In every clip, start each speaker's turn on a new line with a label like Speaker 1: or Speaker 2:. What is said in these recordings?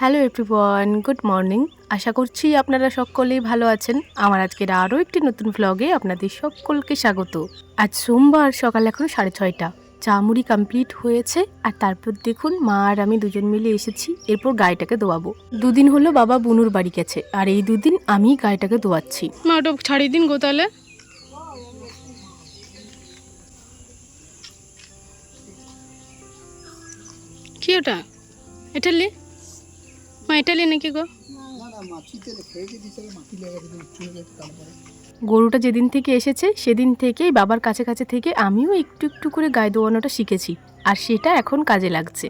Speaker 1: Hello everyone good morning আশা করছি আপনারা সকলেই ভালো আছেন। আমার আজকের আরও একটি নতুন ভ্লগে আপনাদের সকলকে স্বাগত। আজ সোমবার সকাল এখন সাড়ে ছয়টা। চা মুড়ি কমপ্লিট হয়েছে। আর তারপর দেখুন, মা আর আমি দুজন মিলে এসেছি। এরপর গাড়িটাকে দোয়াবো। দুদিন হলো বাবা বুনুর বাড়ি গেছে। আর এই দুদিন আমি গাড়িটাকে দোয়াচ্ছি।
Speaker 2: মা ওটা ছাড়িয়ে দিন গো তাহলে। কি ওটা? এটা নাকি
Speaker 1: গরুটা যেদিন থেকে এসেছে, সেদিন থেকেই বাবার কাছে কাছে থেকে আমিও একটু একটু করে গায়ে দোয়ানোটা শিখেছি, আর সেটা এখন কাজে লাগছে।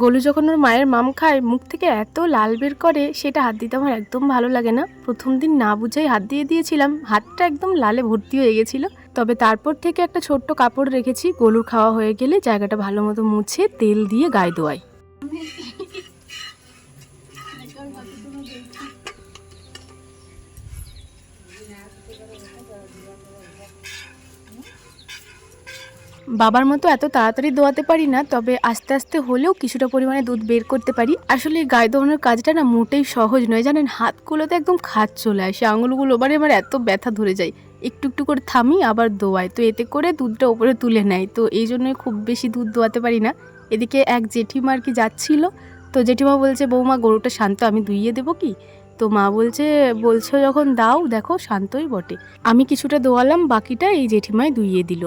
Speaker 1: গোলু যখন ওর মায়ের মাম খায়, মুখ থেকে এত লাল বের করে, সেটা হাত দিতে আমার একদম ভালো লাগে না। প্রথম দিন না বুঝেই হাত দিয়ে দিয়েছিলাম, হাতটা একদম লালে ভর্তি হয়ে গেছিল। তবে তারপর থেকে একটা ছোট্ট কাপড় রেখেছি, গলুর খাওয়া হয়ে গেলে জায়গাটা ভালো মতো মুছে, তেল দিয়ে গায়ে দোয়াই। বাবার মতো এত তাড়াতাড়ি দোয়াতে পারি না, তবে আস্তে আস্তে হলেও কিছুটা পরিমাণে দুধ বের করতে পারি। আসলে গায়ে দোয়ানোর কাজটা না মোটেই সহজ নয়, জানেন? হাতগুলোতে একদম খাত চলে আসে, আঙুলগুলো মানে আমার এত ব্যথা ধরে যায়। একটু একটু করে থামি, আবার দোয়াই। তো এতে করে দুধটা ওপরে তুলে নেয়, তো এই জন্যই খুব বেশি দুধ দোয়াতে পারি না। এদিকে এক জেঠিমা আর কি যাচ্ছিল, তো জেঠিমা বলছে, বৌমা, গরুটা শান্ত, আমি দুইয়ে দেবো কি? তো মা বলছে, বলছো যখন দাও, দেখো, শান্তই বটে। আমি কিছুটা দোয়ালাম, বাকিটা এই জেঠিমায় দুইয়ে দিল।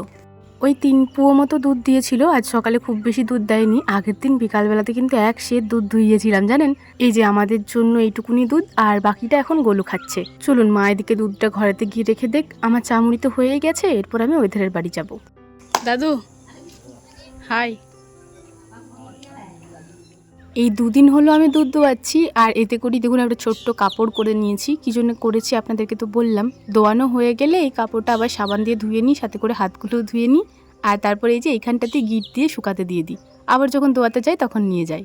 Speaker 1: ওই তিন পুয়ো মতো দুধ দিয়েছিল, আজ সকালে খুব বেশি দুধ দেয়নি। আগের দিন বিকালবেলাতে কিন্তু এক সের দুধ ধুইয়েছিলাম, জানেন? এই যে আমাদের জন্য এইটুকুনি দুধ, আর বাকিটা এখন গোলু খাচ্ছে। চলুন মা এদিকে দুধটা ঘরেতে গিয়ে রেখে দেখ, আমার চামড়ি তো হয়েই গেছে, এরপর আমি ওইধারের বাড়ি যাব।
Speaker 2: দাদু, হাই।
Speaker 1: এই দুদিন হলো আমি দুধ দোয়াচ্ছি, আর এতে করি দেখুন একটা ছোট্ট কাপড় করে নিয়েছি। কী জন্য করেছি আপনাদেরকে তো বললাম। দোয়ানো হয়ে গেলে এই কাপড়টা আবার সাবান দিয়ে ধুয়ে নিই, সাথে করে হাতগুলোও ধুয়ে নিই, আর তারপরে এই যে এইখানটাতে গিট দিয়ে শুকাতে দিয়ে দিই। আবার যখন দোয়াতে যাই তখন নিয়ে যাই।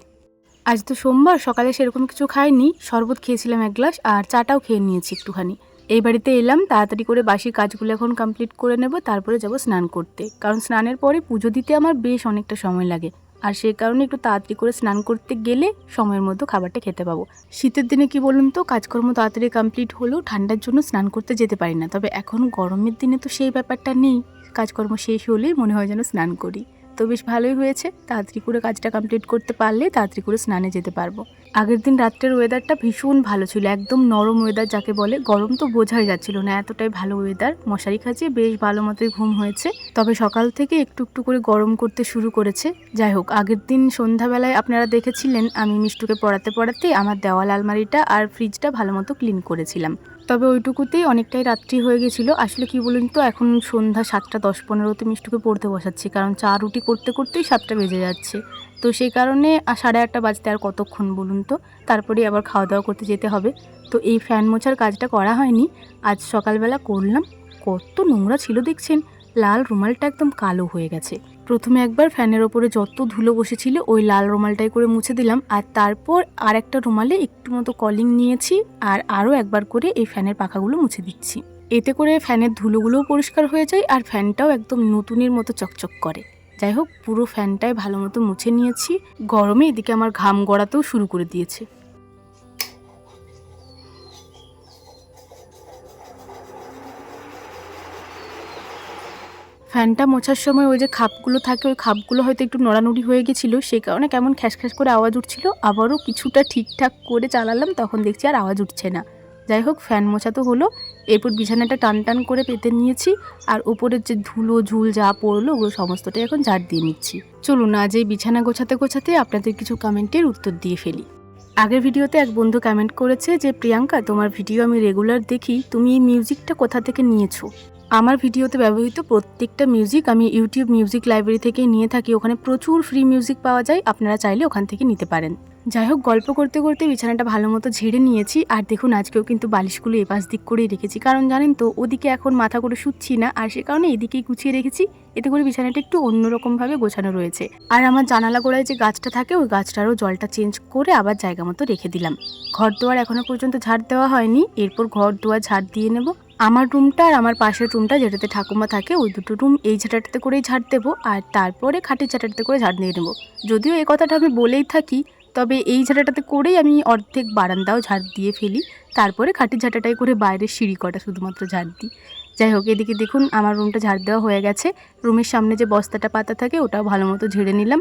Speaker 1: আজ তো সোমবার, সকালে সেরকম কিছু খাইনি, শরবত খেয়েছিলাম এক গ্লাস, আর চাটাও খেয়ে নিয়েছি একটুখানি। এই বাড়িতে এলাম, তাড়াতাড়ি করে বাসি কাজগুলো এখন কমপ্লিট করে নেব, তারপরে যাব স্নান করতে। কারণ স্নানের পরে পুজো দিতে আমার বেশ অনেকটা সময় লাগে। আর সেই কারণে একটু তাড়াতাড়ি করে স্নান করতে গেলে সময়ের মধ্যে খাবারটা খেতে পাবো। শীতের দিনে কি বলুন তো, কাজকর্ম তাড়াতাড়ি কমপ্লিট হলেও ঠান্ডার জন্য স্নান করতে যেতে পারি না। তবে এখন গরমের দিনে তো সেই ব্যাপারটা নেই। কাজকর্ম শেষ হলেই মনে হয় যেন স্নান করি। তো বেশ ভালোই হয়েছে। তাড়াতাড়ি করে কাজটা কমপ্লিট করতে পারলে তাড়াতাড়ি করে স্নানে যেতে পারব। আগের দিন রাত্রের ওয়েদারটা ভীষণ ভালো ছিল, একদম নরম ওয়েদার যাকে বলে। গরম তো বোঝাই যাচ্ছিল না, এতটাই ভালো ওয়েদার মশারি খাঁচিয়ে বেশ ভালো মতোই ঘুম হয়েছে। তবে সকাল থেকে একটু একটু করে গরম করতে শুরু করেছে। যাই হোক, আগের দিন সন্ধ্যাবেলায় আপনারা দেখেছিলেন, আমি মিষ্টুকে পড়াতে পড়াতে আমার দেওয়াল আলমারিটা আর ফ্রিজটা ভালো মতো ক্লিন করেছিলাম। তবে ওইটুকুতেই অনেকটাই রাত্রি হয়ে গেছিল। আসলে কি বলুন তো, এখন সন্ধ্যা সাতটা দশ পনেরোতে মিষ্টুকে পড়তে বসাচ্ছি, কারণ চা রুটি করতে করতেই সাতটা বেজে যাচ্ছে। তো সেই কারণে সাড়ে আটটা বাজতে আর কতক্ষণ বলুন তো? তারপরে আবার খাওয়া দাওয়া করতে যেতে হবে। তো এই ফ্যান মোছার কাজটা করা হয়নি। আজ সকালবেলা করলাম। কত নোংরা ছিল দেখছেন। লাল রুমালটা একদম কালো হয়ে গেছে। প্রথমে একবার ফ্যানের ওপরে যত ধুলো বসেছিল ওই লাল রুমালটাই করে মুছে দিলাম আর তারপর আর একটা রুমালে একটু মতো কলিং নিয়েছি আর আরও একবার করে এই ফ্যানের পাখাগুলো মুছে দিচ্ছি। এতে করে ফ্যানের ধুলোগুলোও পরিষ্কার হয়ে যায় আর ফ্যানটাও একদম নতুনের মতো চকচক করে। যাই হোক, পুরো ফ্যানটাই ভালো মতো মুছে নিয়েছি। গরমে এদিকে আমার ঘাম গড়াতেও শুরু করে দিয়েছে। ফ্যানটা মোছার সময় ওই যে খাপগুলো থাকে, ওই খাপগুলো হয়তো একটু নড়ানড়ি হয়ে গেছিল, সেই কারণে কেমন খ্যাস খ্যাস করে আওয়াজ উঠছিল। আবারও কিছুটা ঠিকঠাক করে চালালাম, তখন দেখছি আর আওয়াজ উঠছে না। যাই হোক, ফ্যান মোছা তো হলো। এরপর বিছানাটা টান টান করে পেতে নিয়েছি, আর উপরের যে ধুলো, ঝুল যা পড়ল, ওগুলো সমস্তটাই এখন ঝাড় দিয়ে নিচ্ছি। চলুন, আজ এই বিছানা গোছাতে গোছাতে আপনাদের কিছু কমেন্টের উত্তর দিয়ে ফেলি। আগের ভিডিওতে এক বন্ধু কমেন্ট করেছে যে, প্রিয়াঙ্কা, তোমার ভিডিও আমি রেগুলার দেখি, তুমি এই মিউজিকটা কোথা থেকে নিয়েছো? আমার ভিডিওতে ব্যবহৃত প্রত্যেকটা মিউজিক আমি ইউটিউব মিউজিক লাইব্রেরি থেকে নিয়ে থাকি। ওখানে প্রচুর ফ্রি মিউজিক পাওয়া যায়। আপনারা চাইলে ওখান থেকে নিতে পারেন। যাই হোক, গল্প করতে করতে বিছানাটা ভালো মতো ঝেড়ে নিয়েছি। আর দেখুন, আজকেও কিন্তু বালিশগুলো এপাশ দিক করেই রেখেছি। কারণ জানেন তো, ওদিকে এখন মাথা করে শুচ্ছি না। আর সে কারণে এদিকেই গুছিয়ে রেখেছি। এতে করে বিছানাটা একটু অন্যরকমভাবে গোছানো রয়েছে। আর আমার জানালা গোড়ায় যে গাছটা থাকে, ওই গাছটারও জলটা চেঞ্জ করে আবার জায়গা মতো রেখে দিলাম। ঘর দুয়ার এখনও পর্যন্ত ঝাড় দেওয়া হয়নি। এরপর ঘর দুয়ার ঝাড় দিয়ে নেব। আমার রুমটা আর আমার পাশের রুমটা যেটাতে ঠাকুমা থাকে, ওই দুটো রুম এই ঝাঁটাটাতে করেই ঝাড় দেবো আর তারপরে খাটের ঝাঁটাটাতে করে ঝাড় দিয়ে নেব। যদিও এই কথাটা আমি বলেই থাকি, তবে এই ঝাঁটাটাতে করেই আমি অর্ধেক বারান্দাও ঝাড় দিয়ে ফেলি, তারপরে খাটের ঝাঁটাটাই করে বাইরের সিঁড়ি কটা শুধুমাত্র ঝাড় দিই। যাই হোক, এদিকে দেখুন আমার রুমটা ঝাড় দেওয়া হয়ে গেছে, রুমের সামনে যে বস্তাটা পাতা থাকে ওটাও ভালো মতো ঝেড়ে নিলাম।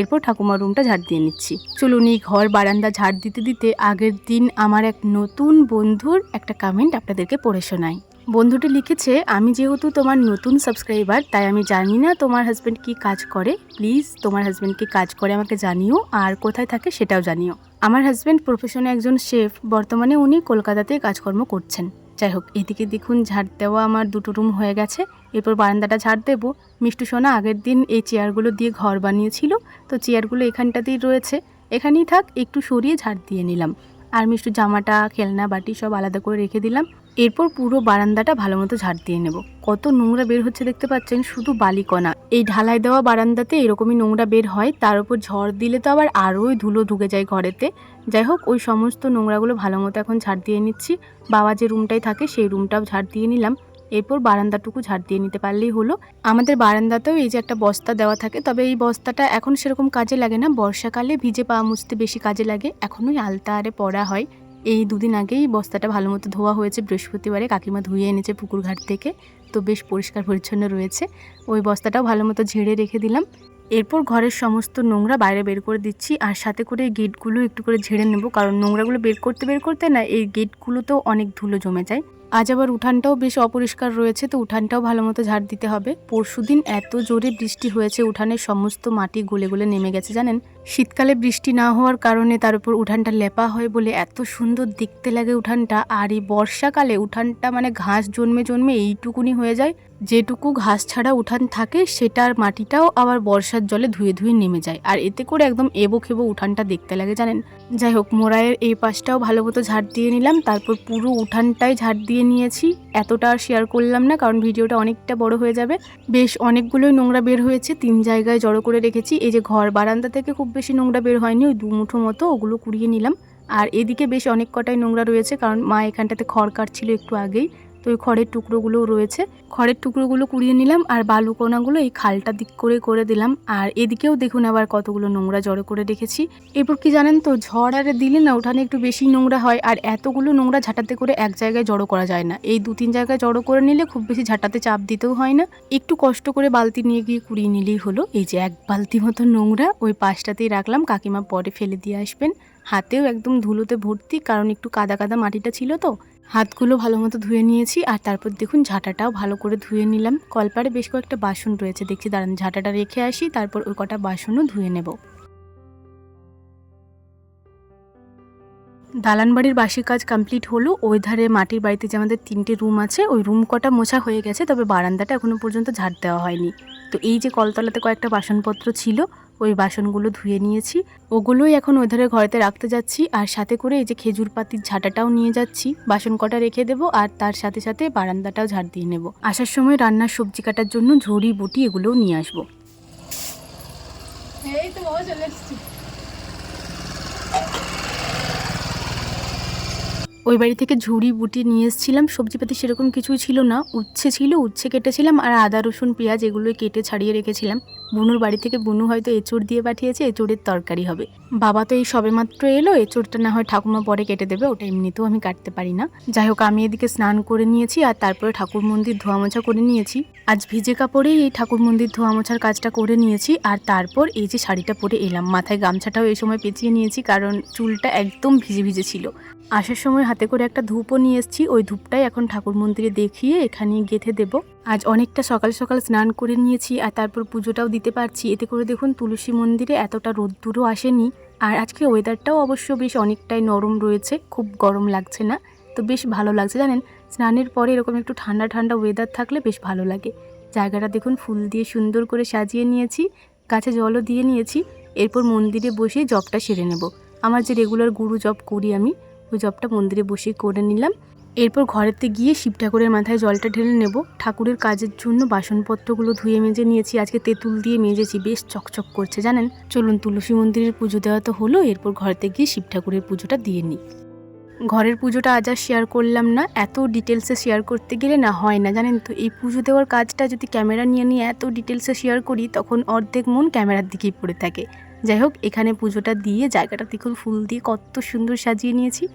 Speaker 1: এরপর ঠাকুমার রুমটা ঝাড় দিয়ে নিচ্ছি। চলুন এই ঘর বারান্দা ঝাড় দিতে দিতে আগের দিন আমার এক নতুন বন্ধুর একটা কমেন্ট আপনাদেরকে পড়ে শোনাই। বন্ধুটি লিখেছে, আমি যেহেতু তোমার নতুন সাবস্ক্রাইবার তাই আমি জানি না তোমার হাজব্যান্ড কি কাজ করে। প্লিজ তোমার হাজব্যান্ড কি কাজ করে আমাকে জানিও, আর কোথায় থাকে সেটাও জানিও। আমার হাজব্যান্ড প্রফেশনে একজন শেফ বর্তমানে উনি কলকাতাতে কাজকর্ম করছেন। যাই হোক, এদিকে দেখুন ঝাড় দেওয়া আমার দুটো রুম হয়ে গেছে। এরপর বারান্দাটা ঝাড় দেবো। মিষ্টু সোনা আগের দিন এই চেয়ারগুলো দিয়ে ঘর বানিয়েছিল। তো চেয়ারগুলো এখানটাতেই রয়েছে। এখানেই থাক, একটু সরিয়ে ঝাড় দিয়ে নিলাম। আর মিষ্টু জামাটা, খেলনা, বাটি সব আলাদা করে রেখে দিলাম। এরপর পুরো বারান্দাটা ভালো মতো ঝাড় দিয়ে নেব। কত নোংরা বের হচ্ছে দেখতে পাচ্ছেন? শুধু বালিকণা। এই ঢালাই দেওয়া বারান্দাতে এরকমই নোংরা বের হয়। তার উপর ঝড় দিলে তো আবার আরোই ধুলো ঢুকে যায় ঘরেতে। যাই হোক, ওই সমস্ত নোংরাগুলো ভালো মতো এখন ঝাড় দিয়ে নিচ্ছি। বাবা যে রুমটাই থাকে, সেই রুমটাও ঝাড় দিয়ে নিলাম। এরপর বারান্দাটুকু ঝাড় দিয়ে নিতে পারলেই হলো। আমাদের বারান্দাতেও এই যে একটা বস্তা দেওয়া থাকে, তবে এই বস্তাটা এখন সেরকম কাজে লাগে না। বর্ষাকালে ভিজে পা মুছতে বেশি কাজে লাগে। এখনই আলতা আরে পড়া হয়। এই দুদিন আগেই বস্তাটা ভালো মতো ধোয়া হয়েছে। বৃহস্পতিবারে কাকিমা ধুয়ে এনেছে পুকুর ঘাট থেকে। তো বেশ পরিষ্কার পরিচ্ছন্ন রয়েছে। ওই বস্তাটাও ভালো মতো ঝেড়ে রেখে দিলাম। এরপর ঘরের সমস্ত নোংরা বাইরে বের করে দিচ্ছি আর সাথে করে এই গেটগুলো একটু করে ঝেড়ে নেব, কারণ নোংরাগুলো বের করতে বের করতে না এই গেটগুলোতেও অনেক ধুলো জমে যায়। আজ আবার উঠানটাও বেশ অপরিষ্কার রয়েছে, তো উঠানটাও ভালো মতো ঝাড় দিতে হবে। পরশুদিন এত জোরে বৃষ্টি হয়েছে উঠানের সমস্ত মাটি গলে গলে নেমে গেছে, জানেন? শীতকালে বৃষ্টি না হওয়ার কারণে তার উপর উঠানটা লেপা হয় বলে এত সুন্দর দেখতে লাগে উঠানটা, আর এই বর্ষাকালে উঠানটা মানে ঘাস জন্মে জন্মে এইটুকুনি হয়ে যায়। যেটুকু ঘাস ছাড়া উঠান থাকে, সেটার মাটিটাও আবার বর্ষার জলে ধুয়ে ধুয়ে নেমে যায়। আর এতে করে একদম এবো খেবো উঠানটা দেখতে লাগে, জানেন? যাই হোক মোড়ায়ের এই পাশটাও ভালো মতো ঝাড় দিয়ে নিলাম। তারপর পুরো উঠানটাই ঝাড় দিয়ে নিয়েছি। এতটা আর শেয়ার করলাম না, কারণ ভিডিওটা অনেকটা বড় হয়ে যাবে। বেশ অনেকগুলোই নোংরা বের হয়েছে, তিন জায়গায় জড়ো করে রেখেছি। এই যে ঘর বারান্দা থেকে খুব বেশি নোংরা বের হয়নি, ওই দু মুঠো মতো ওগুলো কুড়িয়ে নিলাম। আর এদিকে বেশ অনেক কটাই নোংরা রয়েছে, কারণ মা এখানটাতে খড় কাটছিল একটু আগেই। তো ওই খড়ের টুকরোগুলোও রয়েছে। খড়ের টুকরোগুলো কুড়িয়ে নিলাম আর বালু কোনাগুলো এই খালটা দিক করে করে দিলাম। আর এদিকেও দেখুন আবার কতগুলো নোংরা জড়ো করে রেখেছি। এরপর কি জানেন তো, ঝড় আরে দিলে না উঠানে একটু বেশি নোংরা হয় আর এতগুলো নোংরা ঝাঁটাতে করে এক জায়গায় জড়ো করা যায় না। এই দু তিন জায়গায় জড়ো করে নিলে খুব বেশি ঝাঁটাতে চাপ দিতেও হয় না। একটু কষ্ট করে বালতি নিয়ে গিয়ে কুড়িয়ে নিলেই হলো। এই যে এক বালতি মতো নোংরা ওই পাশটাতেই রাখলাম, কাকিমা পরে ফেলে দিয়ে আসবেন। হাতেও একদম ধুলোতে ভর্তি, কারণ একটু কাদা কাদা মাটিটা ছিল তো। হাতগুলো ভালো মতো ধুয়ে নিয়েছি আর তারপর দেখুন ঝাঁটাটাও ভালো করে ধুয়ে নিলাম। কলপারে বেশ কয়েকটা বাসন রয়েছে, দেখছি দাঁড়ান, ঝাঁটাটা রেখে আসি, তারপর ওই কটা বাসনও ধুয়ে নেব। দালান বাড়ির বাসি কাজ কমপ্লিট হলো, ওই ধারে মাটির বাড়িতে যে আমাদের তিনটে রুম আছে, ওই রুম কটা মোছা হয়ে গেছে, তবে বারান্দাটা এখনও পর্যন্ত ঝাড় দেওয়া হয়নি। তো এই যে কলতলাতে কয়েকটা বাসনপত্র ছিল ওই বাসনগুলো ধুয়ে নিয়েছি। ওগুলোই এখন ওই ধারে ঘরেতে রাখতে যাচ্ছি। আর সাথে করে এই যে খেজুর পাতির ঝাঁটাটাও নিয়ে যাচ্ছি। বাসন কটা রেখে দেবো আর তার সাথে সাথে বারান্দাটাও ঝাড় দিয়ে নেব। আসার সময় রান্নার সবজি কাটার জন্য ঝুড়ি বুটি এগুলোও নিয়ে আসব।
Speaker 2: এই তো চলে এসেছি।
Speaker 1: ওই বাড়ি থেকে ঝুড়ি বুটি নিয়ে এসেছিলাম। সবজিপাতি সেরকম কিছুই ছিল না। উচ্ছে ছিল উচ্ছে কেটেছিলাম। আর আদা রসুন পেঁয়াজ এগুলোই কেটে ছাড়িয়ে রেখেছিলাম। বুনুর বাড়ি থেকে বুনু হয়তো এঁচড় দিয়ে পাঠিয়েছে, এঁচড়ের তরকারি হবে। বাবা তো এই সবেমাত্র এলো, এঁচড়টা না হয় ঠাকুমা পরে কেটে দেবে, ওটা এমনিতেও আমি কাটতে পারি না। যাই হোক, আমি এদিকে স্নান করে নিয়েছি আর তারপরে ঠাকুর মন্দির ধোয়া মোছা করে নিয়েছি। আজ ভিজে কাপড়েই এই ঠাকুর মন্দির ধোয়া মোছার কাজটা করে নিয়েছি আর তারপর এই যে শাড়িটা পরে এলাম। মাথায় গামছাটাও এই সময় পেঁচিয়ে নিয়েছি কারণ চুলটা একদম ভিজে ভিজে ছিল। আসার সময় হাতে করে একটা ধূপও নিয়ে এসেছি, ওই ধূপটাই এখন ঠাকুর মন্দিরে দেখিয়ে এখানে গেঁথে দেব। আজ অনেকটা সকাল সকাল স্নান করে নিয়েছি আর তারপর পুজোটাও দিতে পারছি। এতে করে দেখুন তুলসী মন্দিরে এতটা রোদ্দুরও আসেনি আর আজকে ওয়েদারটাও অবশ্য বেশ অনেকটাই নরম রয়েছে, খুব গরম লাগছে না। তো বেশ ভালো লাগছে, জানেন? স্নানের পরে এরকম একটু ঠান্ডা ঠান্ডা ওয়েদার থাকলে বেশ ভালো লাগে। জায়গাটা দেখুন ফুল দিয়ে সুন্দর করে সাজিয়ে নিয়েছি, গাছে জলও দিয়ে নিয়েছি। এরপর মন্দিরে বসে জবটা সেরে নেব। আমার যে রেগুলার গুরু জব করি আমি, ওই জবটা মন্দিরে বসেই করে নিলাম। এরপর ঘরেতে গিয়ে শিব ঠাকুরের মাথায় জলটা ঢেলে নেব। ঠাকুরের কাজের জন্য বাসনপত্রগুলো ধুয়ে মেজে নিয়েছি। আজকে তেঁতুল দিয়ে মেজেছি। বেশ চকচক করছে, জানেন? চলুন তুলসী মন্দিরের পুজো দেওয়া তো হলো। এরপর ঘরেতে গিয়ে শিব ঠাকুরের পুজোটা দিয়ে নিই। ঘরের পুজোটা আজ আর শেয়ার করলাম না। এত ডিটেলসে শেয়ার করতে গেলে না হয় না, জানেন তো? এই পুজো দেওয়ার কাজটা যদি ক্যামেরা নিয়ে নিয়ে এত ডিটেলসে শেয়ার করি, তখন অর্ধেক মন ক্যামেরার দিকেই পড়ে থাকে। যাই হোক, এখানে পুজোটা দিয়ে জায়গাটা দেখুন ফুল দিয়ে কত সুন্দর সাজিয়ে নিয়েছি।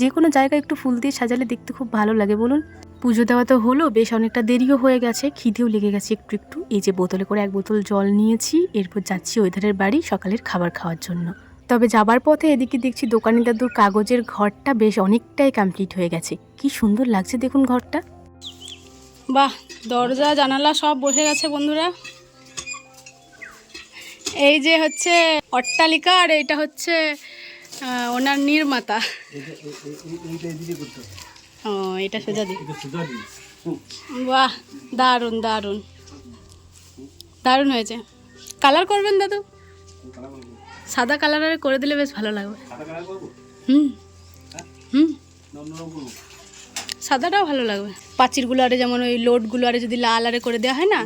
Speaker 1: যে কোনো জায়গায় একটু ফুল দিয়ে সাজালে দেখতে খুব ভালো লাগে, বলুন। পুজো দেওয়া তো হলো, বেশ অনেকটা দেরিও হয়ে গেছে, খিদেও লেগে গেছে একটু একটু। এই যে বোতলে করে এক বোতল জল নিয়েছি, এরপর যাচ্ছি ওইধারের বাড়ি সকালের খাবার খাওয়ার জন্য। তবে যাবার পথে এদিকে দেখছি দোকানি দাদুর কাগজের ঘরটা বেশ অনেকটাই কমপ্লিট হয়ে গেছে। কি সুন্দর লাগছে দেখুন ঘরটা।
Speaker 2: বাহ, দরজা, জানালা সব বসে গেছে বন্ধুরা। এই যে হচ্ছে অট্টালিকা আর এইটা হচ্ছে ওনার নির্মাতা। ও, এটা সোজা দি বাহ, দারুণ দারুণ। দারুণ হয়েছে। কালার করবেন দাদু? সাদা কালার করে দিলে বেশ ভালো লাগবে। হুম হুম। সাদাটাও ভালো লাগবে। পাঁচিরগুলো আরে যেমন ওই লোডগুলো আরে যদি লাল আরে করে দেওয়া হয় না?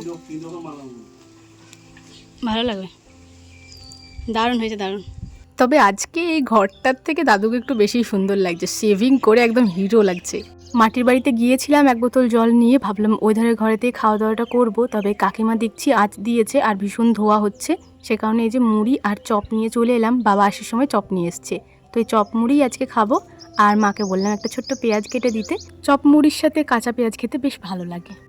Speaker 2: ভালো লাগবে। দারুণ হয়েছে, দারুণ।
Speaker 1: তবে আজকে এই ঘরটার থেকে দাদুকে একটু বেশি সুন্দর লাগছে। শেভিং করে একদম হিরো লাগছে। মাটির বাড়িতে গিয়েছিলাম, এক বোতল জল নিয়ে। ভাবলাম ওই ধারের ঘরেতেই খাওয়া দাওয়াটা করব। তবে কাকিমা দেখছি আজ দিয়েছে আর ভীষণ ধোয়া হচ্ছে। সে কারণে এই যে মুড়ি আর চপ নিয়ে চলে এলাম। বাবা আসার সময় চপ নিয়ে এসছে। তো এই চপ মুড়ি আজকে খাব। আর মাকে বললাম একটা ছোট্ট পেঁয়াজ কেটে দিতে। চপ মুড়ির সাথে কাঁচা পেঁয়াজ খেতে বেশ ভালো লাগে।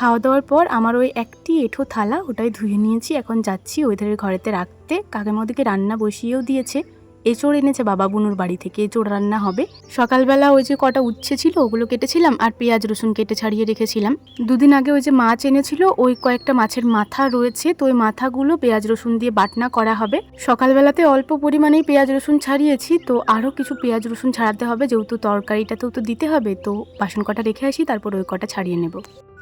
Speaker 1: খাওয়া দাওয়ার পর আমার ওই একটি এঁঠো থালা ওটাই ধুয়ে নিয়েছি। এখন যাচ্ছি ওই ধারের ঘরেতে রাখতে। কাকিমা ওদিকে রান্না বসিয়েও দিয়েছে। এঁচড় এনেছে বাবা বুনুর বাড়ি থেকে, এঁচড় রান্না হবে। সকালবেলা ওই যে কটা উচ্ছে ছিল, ওগুলো কেটেছিলাম আর পেঁয়াজ, রসুন কেটে ছাড়িয়ে রেখেছিলাম। দুদিন আগে ওই যে মাছ এনেছিল, ওই কয়েকটা মাছের মাথা রয়েছে, তো ওই মাথাগুলো পেঁয়াজ, রসুন দিয়ে বাটনা করা হবে। সকালবেলাতে অল্প পরিমাণেই পেঁয়াজ, রসুন ছাড়িয়েছি, তো আরও কিছু পেঁয়াজ, রসুন ছাড়াতে হবে, যেহেতু তরকারিটাতেও তো দিতে হবে, তো বাসন কটা রেখে আসি, তারপর ওই কটা ছাড়িয়ে নেব।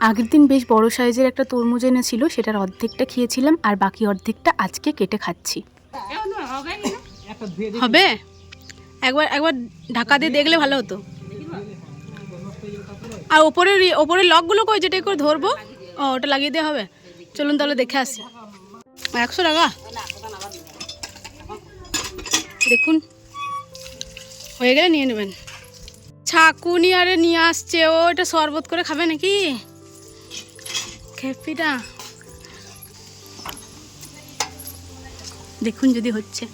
Speaker 1: আগের দিন বেশ বড় সাইজের একটা তরমুজ এনেছিল, সেটার অর্ধেকটা খেয়েছিলাম, আর বাকি অর্ধেকটা আজকে কেটে খাচ্ছি।
Speaker 2: হবে? একবার একবার ঢাকা দিয়ে দেখলে ভালো হতো। আর ওপরের ওপরের লকগুলো কই? যেটা করে ধরবো। ও, ওটা লাগিয়ে দেওয়া হবে। চলুন তাহলে দেখে আসি। একশো টাকা? দেখুন। হয়ে গেলে নিয়ে নেবেন। ছাকুনি আরে নিয়ে আসছে। ও, এটা শরবত করে খাবে নাকি? খেপিটা। দেখুন যদি হচ্ছে।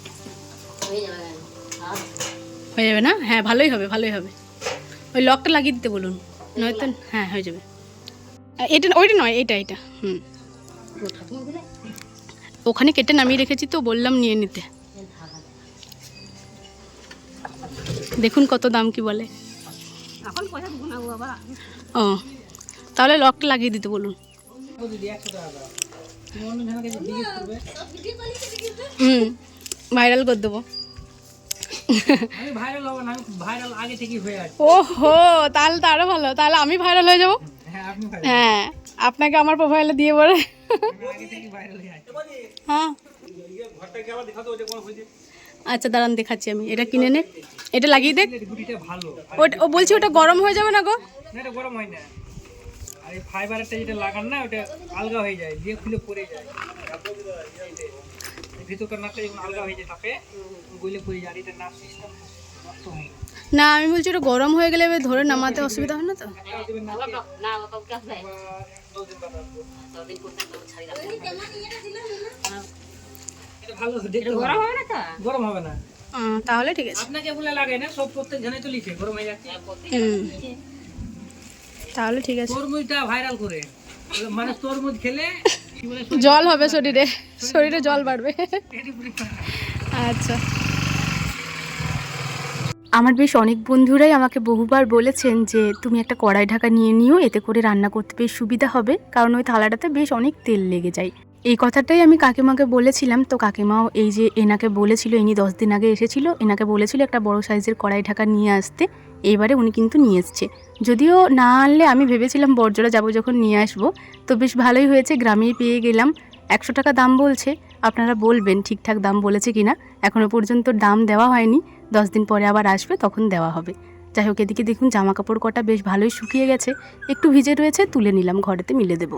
Speaker 2: হয়ে যাবে না? হ্যাঁ ভালোই হবে ভালোই হবে। ওই লকটা লাগিয়ে দিতে বলুন। নয়তো হ্যাঁ হয়ে যাবে। এটা ওইটা নয় এটা এটা হুম। ওখানে কেটে নামিয়ে রেখেছি তো বললাম নিয়ে নিতে। দেখুন কত দাম কি বলে। ও তাহলে লকটা লাগিয়ে দিতে বলুন। হুম। ভাইরাল করে দেবো। ওহো তাহলে তো আরও ভালো। তাহলে আমি ভাইরাল হয়ে যাব?
Speaker 3: হ্যাঁ।
Speaker 2: হ্যাঁ আপনাকে আমার প্রোফাইলে দিয়ে
Speaker 3: ভাইরাল হয়ে
Speaker 2: আচ্ছা দাঁড়ান দেখাচ্ছি আমি। এটা কিনে নে। এটা লাগিয়ে দেখ। ওটা ও বলছি ওটা গরম হয়ে যাবে না গো?
Speaker 3: গরম হয় না। আর এই ফাইবারটা যেটা লাগান না ওটা আলগা হয়ে যায় দিয়ে খুলে পড়ে যায়। ভিতরকার নাটটা যখন আলগা হয়ে যায় তাপে গলে পড়ে যায় এটা নাট সিস্টেম নষ্ট হয়ে।
Speaker 2: না আমি বলছি ওটা গরম হয়ে গেলে এবার ধরে নামাতে অসুবিধা হয় না তো?
Speaker 3: গরম হবে না
Speaker 2: তাহলে ঠিক আছে।
Speaker 3: আপনাকে বলে লাগে না সব প্রত্যেক জনে তো লিখে গরম হয়ে যাচ্ছে।
Speaker 2: তাহলে ঠিক আছে।
Speaker 3: তরমুজটা ভাইরাল করে। মানে তরমুজ খেলে
Speaker 2: জল হবে শরীরে। শরীরে জল বাড়বে। আচ্ছা।
Speaker 1: আমার বেশ অনেক বন্ধুরাই আমাকে বহুবার বলেছেন যে তুমি একটা কড়াই ঢাকা নিয়ে নিও এতে করে রান্না করতে বেশ সুবিধা হবে। কারণ ওই থালাটাতে বেশ অনেক তেল লেগে যায়। এই কথাটাই আমি কাকিমাকে বলেছিলাম। তো কাকিমাও এই যে এনাকে বলেছিল ইনি দশ দিন আগে এসেছিল এনাকে বলেছিল একটা বড় সাইজের কড়াই ঢাকা নিয়ে আসতে। এইবারে উনি কিন্তু নিয়ে এসছে। যদিও না আনলে আমি ভেবেছিলাম বর্জরা যাব যখন নিয়ে আসব, তো বেশ ভালোই হয়েছে, গ্রামেই পেয়ে গেলাম। একশো টাকা দাম বলছে, আপনারা বলবেন ঠিকঠাক দাম বলেছে কি না এখনও পর্যন্ত দাম দেওয়া হয়নি, দশ দিন পরে আবার আসবে, তখন দেওয়া হবে। যাই হোক, এদিকে দেখুন জামা কাপড় কটা বেশ ভালোই শুকিয়ে গেছে। একটু ভিজে রয়েছে, তুলে নিলাম, ঘরেতে মিলে দেবো।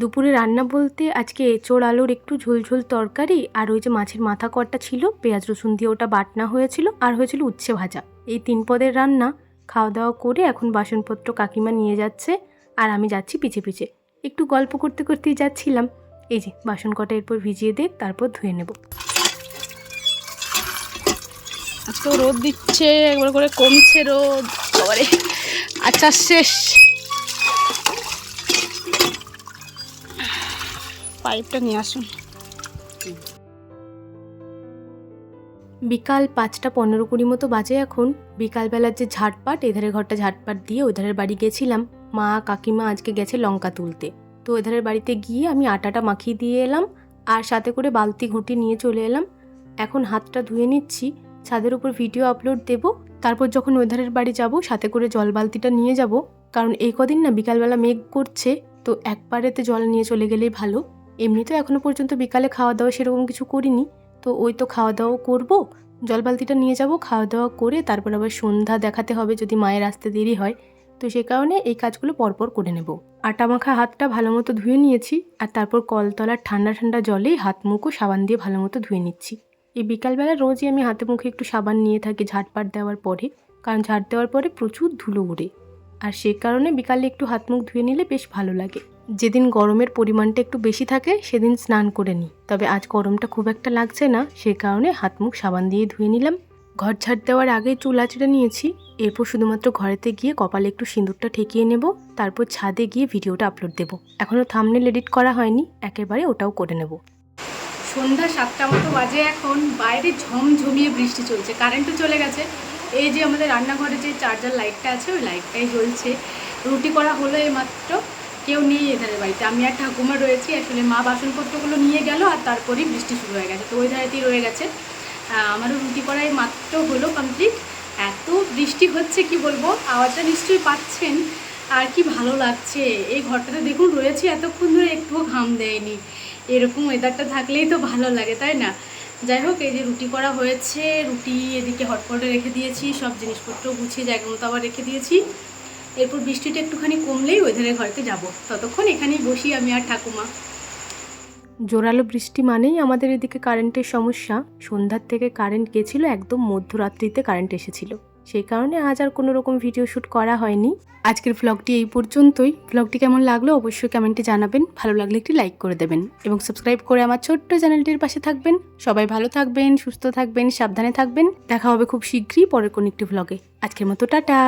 Speaker 1: দুপুরে রান্না বলতে আজকে এঁচোড়, আলুর একটু ঝোলঝোল তরকারি আর ওই যে মাছের মাথা কটা ছিল, পেঁয়াজ, রসুন দিয়ে ওটা বাটনা হয়েছিল আর হয়েছিল উচ্ছে ভাজা। এই তিন পদের রান্না খাওয়া দাওয়া করে এখন বাসনপত্র কাকিমা নিয়ে যাচ্ছে আর আমি যাচ্ছি পিছে পিছে। একটু গল্প করতে করতেই যাচ্ছিলাম। এই যে বাসন কটা এরপর ভিজিয়ে দে, তারপর ধুয়ে নেব।
Speaker 2: আজকেও রোদ দিচ্ছে, একবার করে কমছে রোদ। আচ্ছা শেষ। পাইপটা নিয়ে আসুন।
Speaker 1: বিকাল পাঁচটা পনেরো কুড়ি মতো বাজে এখন। বিকালবেলার যে ঝাটপাট এধারের ঘরটা ঝাটপাট দিয়ে ওধারের বাড়ি গেছিলাম। মা, কাকিমা আজকে গেছে লঙ্কা তুলতে। তো ওধারের বাড়িতে গিয়ে আমি আটাটা মাখিয়ে দিয়ে এলাম আর সাথে করে বালতি ঘুঁটি নিয়ে চলে এলাম। এখন হাতটা ধুয়ে নিচ্ছি, ছাদের উপর ভিডিও আপলোড দেব, তারপর যখন ওধারের বাড়ি যাব সাথে করে জল বালতিটা নিয়ে যাব। কারণ এই কদিন না বিকালবেলা মেঘ করছে, তো একবারেতে জল নিয়ে চলে গেলেই ভালো। এমনিতেও এখনও পর্যন্ত বিকালে খাওয়া দাওয়া সেরকম কিছু করিনি। তো ওই তো খাওয়া দাওয়া করব জল বালতিটা নিয়ে যাব খাওয়া দাওয়া করে তারপর আবার সন্ধ্যা দেখাতে হবে যদি মায়ের আসতে দেরি হয়। তো সে কারণে এই কাজগুলো পরপর করে নেব। আটা মাখা হাতটা ভালো মতো ধুয়ে নিয়েছি আর তারপর কলতলার ঠান্ডা ঠান্ডা জলেই হাত মুখও সাবান দিয়ে ভালো মতো ধুয়ে নিচ্ছি। এই বিকালবেলা রোজই আমি হাতে মুখে একটু সাবান নিয়ে থাকি ঝাটপাট দেওয়ার পরে, কারণ ঝাড় দেওয়ার পরে প্রচুর ধুলো উড়ে আর সে কারণে বিকালে একটু হাত মুখ ধুয়ে নিলে বেশ ভালো লাগে। যেদিন গরমের পরিমাণটা একটু বেশি থাকে, সেদিন স্নান করে নিই। তবে আজ গরমটা খুব একটা লাগছে না, সে কারণে হাত মুখ সাবান দিয়ে ধুয়ে নিলাম। ঘর ঝাড় দেওয়ার আগে চুল আঁচড়ে নিয়েছি। এরপর শুধুমাত্র ঘরেতে গিয়ে কপালে একটু সিঁদুরটা ঠেকিয়ে নেব, তারপর ছাদে গিয়ে ভিডিওটা আপলোড দেব। এখনও থামনেল এডিট করা হয়নি, একেবারে ওটাও করে নেব।
Speaker 2: সন্ধ্যা সাতটা মতো বাজে এখন, বাইরে ঝমঝমিয়ে বৃষ্টি চলছে কারেন্টও চলে গেছে। এই যে আমাদের রান্নাঘরে যে চার্জার লাইটটা আছে, ওই লাইটটাই জ্বলছে। রুটি করা হলো এইমাত্র। কেউ নেই এধারে বাড়িতে। আমি আর ঠাকুমা রয়েছি, আসলে মা বাসনপত্রগুলো নিয়ে গেল আর তারপরেই বৃষ্টি শুরু হয়ে গেছে। তো ওই ধারেতেই রয়ে গেছে। আমারও রুটি করাই মাত্র হলো কমপ্লিট এত বৃষ্টি হচ্ছে কি বলব? আওয়াজটা নিশ্চয়ই পাচ্ছেন। আর কি ভালো লাগছে। এই ঘরটাতে দেখুন, রয়েছে এতক্ষণ ধরে একটুও ঘাম দেয়নি। এরকম ওয়েদারটা থাকলেই তো ভালো লাগে, তাই না? যাই হোক, এই যে রুটি করা হয়েছে, রুটি এদিকে হটপটে রেখে দিয়েছি, সব জিনিসপত্র গুছিয়ে জায়গা মতো আবার রেখে দিয়েছি। এরপর বৃষ্টিটা একটুখানি কমলেই ওইধারে ঘরেতে যাব। ততক্ষণ এখানেই বসি আমি আর ঠাকুমা।
Speaker 1: জোরালো বৃষ্টি মানেই আমাদের এদিকে কারেন্টের সমস্যা। সন্ধ্যার থেকে কারেন্ট গেছিল, একদম মধ্যরাত্রিতে কারেন্ট এসেছিল। সেই কারণে আজ আর কোনো রকম ভিডিও শ্যুট করা হয়নি। আজকের ভ্লগটি এই পর্যন্তই। ভ্লগটি কেমন লাগল অবশ্যই কমেন্টে জানাবেন। ভালো লাগলে একটি লাইক করে দেবেন এবং সাবস্ক্রাইব করে আমার ছোট্ট চ্যানেলটির পাশে থাকবেন। সবাই ভালো থাকবেন, সুস্থ থাকবেন, সাবধানে থাকবেন। দেখা হবে খুব শীঘ্রই পরের কোনো একটি ভ্লগে আজকের মতো টাটা।